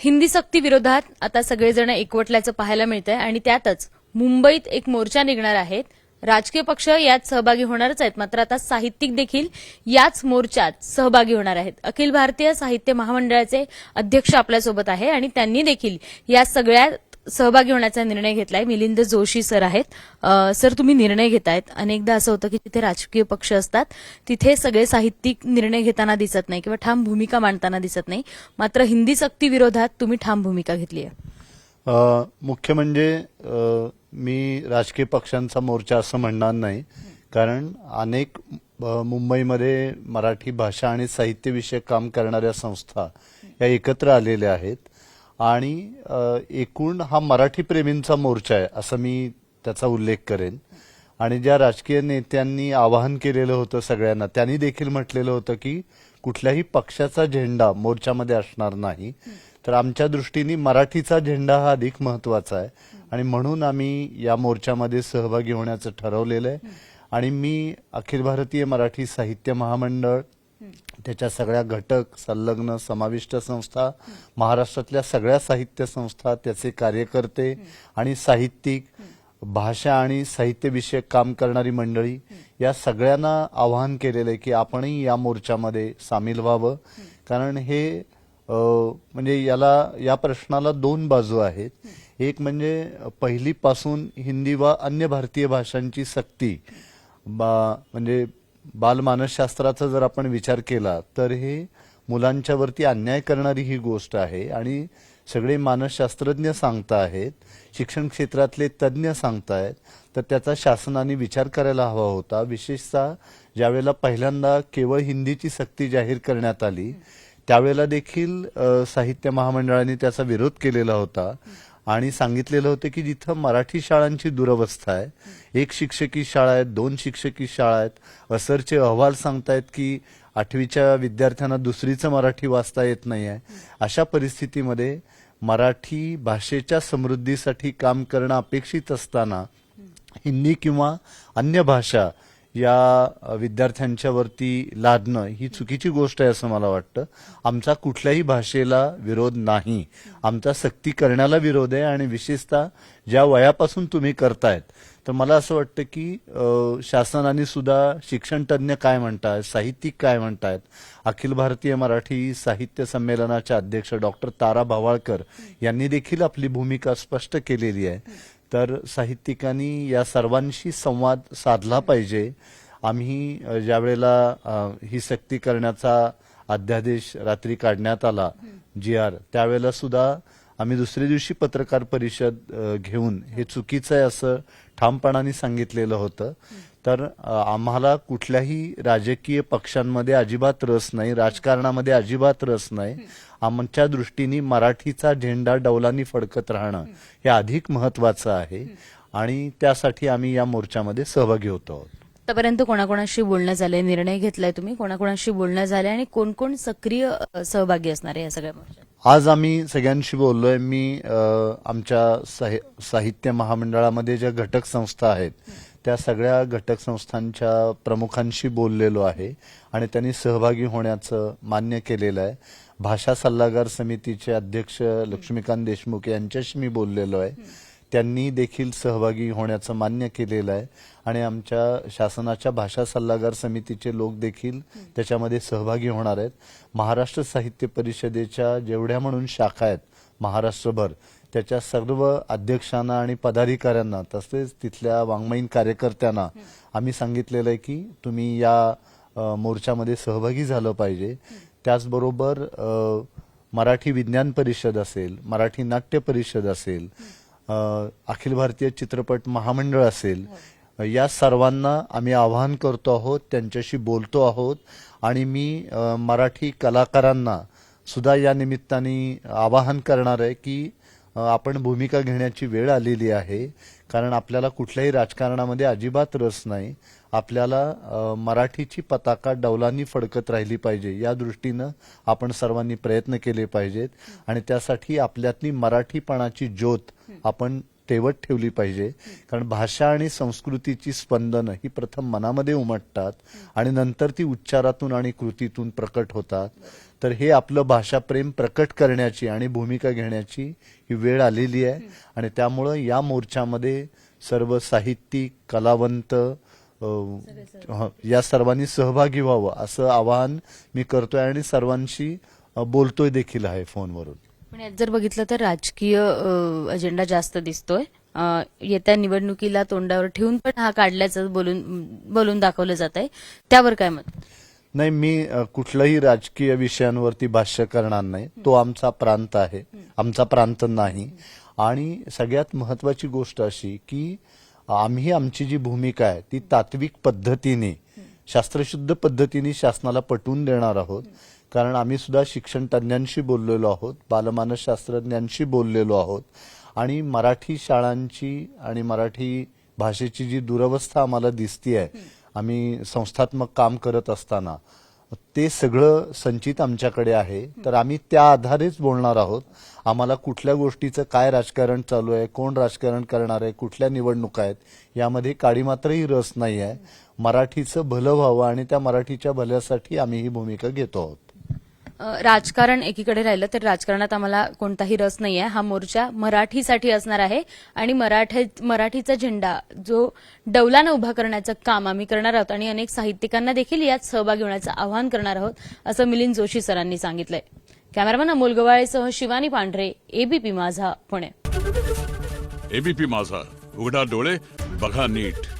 हिंदी सक्ती विरोधात आता सगळेजण एकवटल्याचं पाहायला मिळतंय आणि त्यातच मुंबईत एक मोर्चा निघणार आहेत राजकीय पक्ष यात सहभागी होणारच आहेत. मात्र आता साहित्यिक देखील याच मोर्चात सहभागी होणार आहेत. अखिल भारतीय साहित्य महामंडळाचे अध्यक्ष आपल्यासोबत आहे आणि त्यांनी देखील या सगळ्यात सहभागी होण्याचा निर्णय घेतलाय. मिलिंद जोशी सर आहेत. सर तुम्ही निर्णय घेतायत. अनेकदा असं होतं की तिथे राजकीय पक्ष असतात. तिथे सगळे साहित्यिक निर्णय घेताना दिसत नाही किंवा ठाम भूमिका मांडताना दिसत नाही. मात्र हिंदी सक्ती विरोधात तुम्ही ठाम भूमिका घेतली आहे. मुख्य म्हणजे मी राजकीय पक्षांचा मोर्चा असं म्हणणार नाही. कारण अनेक मुंबईमध्ये मराठी भाषा आणि साहित्य विषयक काम करणाऱ्या संस्था या एकत्र आलेल्या आहेत. आणि एकूण हा मराठी प्रेमींचा मोर्चा आहे असं मी त्याचा उल्लेख करेन. आणि ज्या राजकीय नेत्यांनी आवाहन केलेलं होतं सगळ्यांना त्यांनी देखील म्हटलेलं होतं की कुठल्याही पक्षाचा झेंडा मोर्चामध्ये असणार नाही. तर आमच्या दृष्टीने मराठीचा झेंडा हा अधिक महत्त्वाचा आहे. आणि म्हणून आम्ही या मोर्चामध्ये सहभागी होण्याचं ठरवलेलं आहे. आणि मी अखिल भारतीय मराठी साहित्य महामंडळ त्याच्या सगळ्या घटक संलग्न समाविष्ट संस्था महाराष्ट्रातल्या सगळ्या साहित्य संस्था त्याचे कार्यकर्ते आणि साहित्यिक भाषा आणि साहित्यविषयक काम करणारी मंडळी या सगळ्यांना आवाहन केलेलं आहे की आपणही या मोर्चामध्ये सामील व्हावं. कारण हे म्हणजे याला या प्रश्नाला दोन बाजू आहेत. एक म्हणजे पहिलीपासून हिंदी वा अन्य भारतीय भाषांची सक्ती बा म्हणजे बालमानसशास्त्राचा जर आपण विचार केला तर हे मुलांच्यावरती अन्याय करणारी ही गोष्ट आहे आणि सगळे मानसशास्त्रज्ञ सांगता आहेत शिक्षण क्षेत्रातले तज्ज्ञ सांगतायत तर त्याचा शासनाने विचार करायला हवा होता. विशेषतः ज्यावेळेला पहिल्यांदा केवळ हिंदीची सक्ती जाहीर करण्यात आली त्यावेळेला देखील साहित्य महामंडळाने त्याचा विरोध केलेला होता. आणि सांगितलेलं होतं की जिथं मराठी शाळांची दुरवस्था आहे एक शिक्षकी शाळा आहेत दोन शिक्षकी शाळा आहेत असरचे अहवाल सांगतायत की आठवीच्या विद्यार्थ्यांना दुसरीचं मराठी वाचता येत नाही आहे अशा परिस्थितीमध्ये मराठी भाषेच्या समृद्धीसाठी काम करणं अपेक्षित असताना हिंदी किंवा अन्य भाषा या विद्यार्थ्यांच्यावरती लादणं ही चुकीची गोष्ट आहे असं मला वाटतं. आमचा कुठल्याही भाषेला विरोध नाही. आमचा सक्ती करण्याला विरोध आहे आणि विशेषतः ज्या वयापासून तुम्ही करतायत तर मला असं वाटतं की शासनाने सुद्धा शिक्षणतज्ञ काय म्हणतात साहित्यिक काय म्हणतात अखिल भारतीय मराठी साहित्य संमेलनाच्या अध्यक्ष डॉक्टर तारा भवाळकर यांनी देखील आपली भूमिका स्पष्ट केलेली आहे. तर साहित्यिकांनी या सर्वांशी संवाद साधला पाहिजे. आम्ही ज्या वेळेला ही सक्ती करण्याचा अध्यादेश रात्री काढण्यात आला जी आर त्यावेळेला सुद्धा आम्ही दुसऱ्या दिवशी पत्रकार परिषद घेऊन हे चुकीचं आहे असं ठामपणाने सांगितलेलं होतं. तर आम्हाला कुठल्याही राजकीय पक्षांमध्ये अजिबात रस नाही राजकारणामध्ये अजिबात रस नाही. आमच्या दृष्टीने मराठीचा झेंडा डौलांनी फडकत राहणं हे अधिक महत्वाचं आहे आणि त्यासाठी आम्ही या मोर्चामध्ये सहभागी होतो आहोत. आतापर्यंत कोणाकोणाशी बोलणं झालंय निर्णय घेतलाय तुम्ही कोणाकोणाशी बोलणं झालंय आणि कोण कोण सक्रिय सहभागी असणार आहे या सगळ्या मोर्चात? आज आम्ही सगळ्यांशी बोललोय. मी आमच्या साहि- साहित्य महामंडळामध्ये ज्या घटक संस्था आहेत त्या सगळ्या घटक संस्थांच्या प्रमुखांशी बोललेलो आहे आणि त्यांनी सहभागी होण्याचं मान्य केलेलं आहे. भाषा सल्लागार समितीचे अध्यक्ष लक्ष्मीकांत देशमुख यांच्याशी मी बोललेलो आहे. त्यांनी देखील सहभागी होण्याचं मान्य केलेलं आहे. आणि आमच्या शासनाच्या भाषा सल्लागार समितीचे लोक देखील त्याच्यामध्ये सहभागी होणार आहेत. महाराष्ट्र साहित्य परिषदेच्या जेवढ्या म्हणून शाखा आहेत महाराष्ट्रभर त्याच्या सर्व अध्यक्षांना आणि पदाधिकाऱ्यांना तसेच तिथल्या वाङ्मयीन कार्यकर्त्यांना आम्ही सांगितलेलं आहे की तुम्ही या मोर्चामध्ये सहभागी झालं पाहिजे. त्याचबरोबर मराठी विज्ञान परिषद असेल मराठी नाट्य परिषद असेल अखिल भारतीय चित्रपट महामंडळ असेल या सर्वांना आम्ही आवाहन करतो आहोत त्यांच्याशी बोलतो आहोत आणि मी मराठी कलाकारांना सुद्धा या निमित्ताने आवाहन करणार आहे की आपण भूमिका घेण्याची वेळ आलेली आहे. कारण आपल्याला कुठल्याही राजकारणामध्ये अजिबात रस नाही. आपल्याला मराठीची पताका डौलांनी फडकत राहिली पाहिजे. या दृष्टीनं आपण सर्वांनी प्रयत्न केले पाहिजेत. आणि त्यासाठी आपल्यातली मराठीपणाची ज्योत आपण तेवत ठेवली पाहिजे. कारण भाषा आणि संस्कृतीची स्पंदनं ही प्रथम मनामध्ये उमटतात आणि नंतर ती उच्चारातून आणि कृतीतून प्रकट होतात. तर हे आपलं भाषाप्रेम प्रकट करण्याची आणि भूमिका घेण्याची ही वेळ आलेली आहे. आणि त्यामुळं या मोर्चामध्ये सर्व साहित्यिक कलावंत या सर्वांनी सहभागी व्हावं असं आवाहन मी करतोय आणि सर्वांशी बोलतोय देखील आहे फोनवरून. पण यात जर बघितलं तर राजकीय अजेंडा जास्त दिसतोय. येत्या निवडणुकीला तोंडावर ठेवून पण हा काढल्याचं बोलून बोलून दाखवलं जात आहे त्यावर काय मत? नाही मी कुठल्याही राजकीय विषयांवरती भाष्य करणार नाही. तो आमचा प्रांत आहे. आमचा प्रांत नाही. आणि सगळ्यात महत्वाची गोष्ट अशी की आम्ही आमची जी भूमिका आहे ती तात्विक पद्धतीने शास्त्रशुद्ध पद्धतीने शासनाला पटवून देणार आहोत. कारण आम्ही सुद्धा शिक्षण तज्ज्ञांशी बोललेलो आहोत बालमानस शास्त्रज्ञांशी बोललेलो आहोत आणि मराठी शाळांची आणि मराठी भाषेची जी दुरवस्था आम्हाला दिसतीये आम्ही संस्थात्मक काम करत असताना ते सगळं संचित आमच्याकडे आहे. तर आम्ही त्या आधारेच बोलणार आहोत आम्हाला कुठल्या गोष्टीचं काय राजकारण चालू आहे कोण राजकारण करणार आहे कुठल्या निवडणुका आहेत यामध्ये काडीमात्रही रस नाही आहे मराठीचं भलं व्हावं आणि त्या मराठीच्या भल्यासाठी आम्ही ही भूमिका घेतो आहोत. राजकारण एकीकडे राहिलं तर राजकारणात आम्हाला कोणताही रस नाही आहे हा मोर्चा मराठीसाठी असणार आहे आणि मराठी मराठीचा झेंडा जो डौलानं उभा करण्याचं काम आम्ही करणार आहोत आणि अनेक साहित्यिकांना देखील यात सहभागी होण्याचं आवाहन करणार आहोत असं मिलिंद जोशी सरांनी सांगितलंय. कॅमेरामन अमोल गवाळेसह शिवानी पांढरे एबीपी माझा पुणे. एबीपी माझा उघडा डोळे बघा नीट.